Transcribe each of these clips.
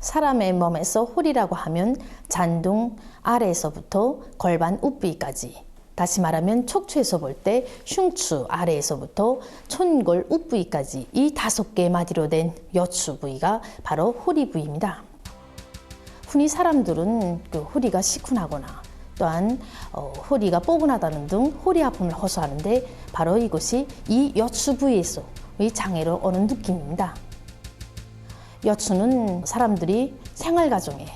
사람의 몸에서 홀이라고 하면 잔둥 아래에서부터 골반 우부위까지 다시 말하면 척추에서 볼 때 흉추 아래에서부터 촌골 우부위까지 이 다섯 개의 마디로 된 여추 부위가 바로 호리 부위입니다. 흔히 사람들은 그 허리가 시큰하거나 또한 어, 허리가 뻐근하다는 등 허리 아픔을 호소하는데 바로 이것이 이 여추 부위에서 의 장애로 오는 느낌입니다. 여추는 사람들이 생활 과정에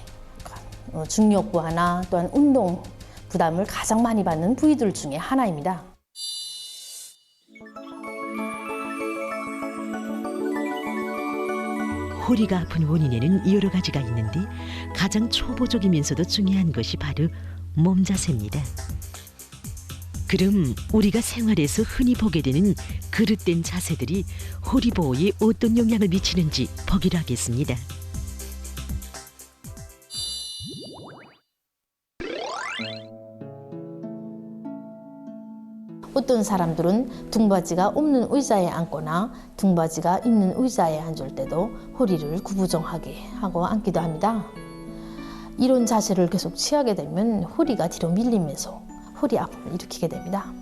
어, 중력 부 하나 또한 운동 부담을 가장 많이 받는 부위들 중에 하나입니다. 허리가 아픈 원인에는 여러 가지가 있는데 가장 초보적이면서도 중요한 것이 바로 몸 자세입니다. 그럼 우리가 생활에서 흔히 보게 되는 그릇된 자세들이 허리 보호에 어떤 영향을 미치는지 보기로 하겠습니다. 어떤 사람들은 등받이가 없는 의자에 앉거나 등받이가 있는 의자에 앉을 때도 허리를 구부정하게 하고 앉기도 합니다. 이런 자세를 계속 취하게 되면 허리가 뒤로 밀리면서 허리 아픔을 일으키게 됩니다.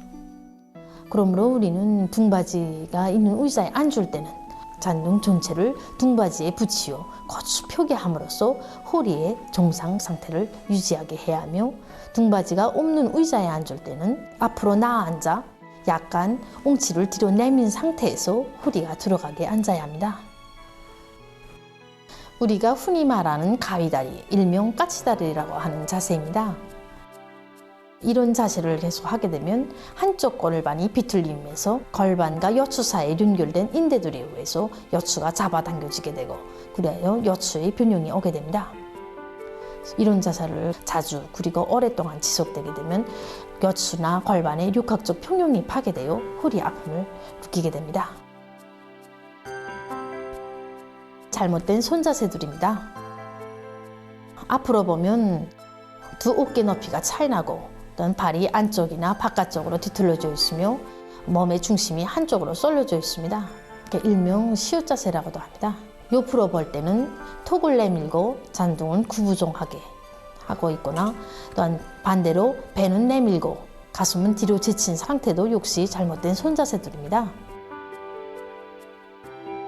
그러므로 우리는 등받이가 있는 의자에 앉을 때는 잔등 전체를 등받이에 붙이어 거추 펴게 함으로써 허리의 정상 상태를 유지하게 해야 하며 등받이가 없는 의자에 앉을 때는 앞으로 나아 앉아 약간 옹치를 뒤로 내민 상태에서 허리가 들어가게 앉아야 합니다. 우리가 흔히 말하는 가위다리, 일명 까치다리라고 하는 자세입니다. 이런 자세를 계속 하게 되면 한쪽 골반이 비틀리면서 골반과 여추 사이에 연결된 인대들에 의해서 여추가 잡아당겨지게 되고 그래야 여추의 변형이 오게 됩니다. 이런 자세를 자주 그리고 오랫동안 지속되게 되면 여추나 골반의 육학적 평형이 파괴되어 허리 아픔을 느끼게 됩니다. 잘못된 손자세들입니다. 앞으로 보면 두 어깨 높이가 차이 나고 또는 발이 안쪽이나 바깥쪽으로 뒤틀려져 있으며 몸의 중심이 한쪽으로 쏠려져 있습니다. 일명 시옷 자세라고도 합니다. 옆으로 볼 때는 톡을 내밀고 잔둥은 구부정하게 하고 있거나 또한 반대로 배는 내밀고 가슴은 뒤로 제친 상태도 역시 잘못된 손자세들입니다.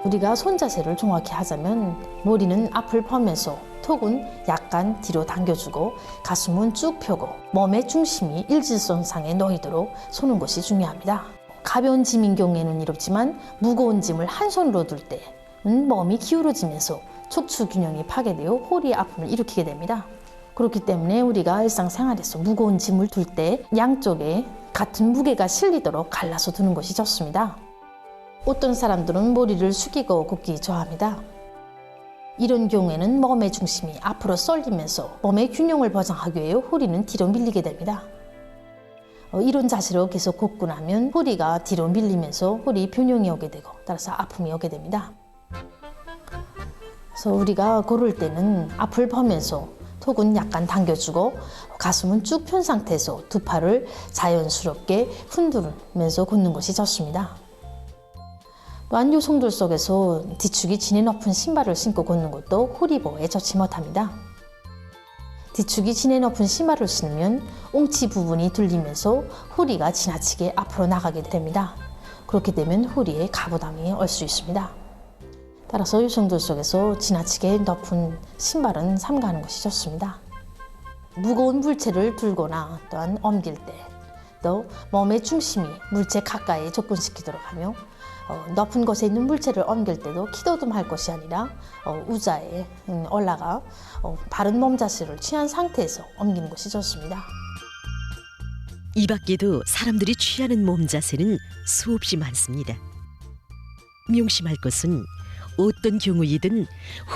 우리가 손자세를 정확히 하자면 머리는 앞을 펴면서 턱은 약간 뒤로 당겨주고 가슴은 쭉 펴고 몸의 중심이 일직선상에 놓이도록 서는 것이 중요합니다. 가벼운 짐인 경우에는 이롭지만 무거운 짐을 한 손으로 들 때는 몸이 기울어지면서 척추 균형이 파괴되어 허리 아픔을 일으키게 됩니다. 그렇기 때문에 우리가 일상생활에서 무거운 짐을 들때 양쪽에 같은 무게가 실리도록 갈라서 두는 것이 좋습니다. 어떤 사람들은 머리를 숙이고 걷기 좋아합니다. 이런 경우에는 몸의 중심이 앞으로 쏠리면서 몸의 균형을 보장하기 위해 허리는 뒤로 밀리게 됩니다. 어, 이런 자세로 계속 걷고 나면 허리가 뒤로 밀리면서 허리 변형이 오게 되고 따라서 아픔이 오게 됩니다. 그래서 우리가 걸을 때는 앞을 보면서 턱은 약간 당겨주고 가슴은 쭉 편 상태에서 두 팔을 자연스럽게 흔들면서 걷는 것이 좋습니다. 또한 여성들 속에서 뒤축이 지니 높은 신발을 신고 걷는 것도 보호에 좋지 못합니다. 뒤축이 지니 높은 신발을 신으면 옹치 부분이 들리면서 허리가 지나치게 앞으로 나가게 됩니다. 그렇게 되면 허리에 가부담이 올 수 있습니다. 따라서 여성들 속에서 지나치게 높은 신발은 삼가하는 것이 좋습니다. 무거운 물체를 들거나 또한 옮길 때, 또 몸의 중심이 물체 가까이 접근시키도록 하며 어, 높은 곳에 있는 물체를 옮길 때도 키도듬할 것이 아니라 어, 우자에 음, 올라가 어, 바른 몸 자세를 취한 상태에서 옮기는 것이 좋습니다. 이 밖에도 사람들이 취하는 몸 자세는 수없이 많습니다. 명심할 것은 어떤 경우이든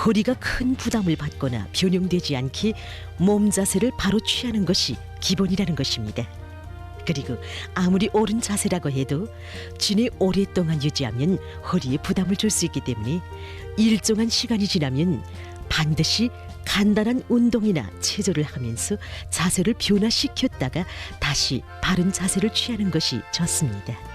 허리가 큰 부담을 받거나 변형되지 않게 몸 자세를 바로 취하는 것이 기본이라는 것입니다. 그리고 아무리 옳은 자세라고 해도 진에 오랫동안 유지하면 허리에 부담을 줄 수 있기 때문에 일정한 시간이 지나면 반드시 간단한 운동이나 체조를 하면서 자세를 변화시켰다가 다시 바른 자세를 취하는 것이 좋습니다.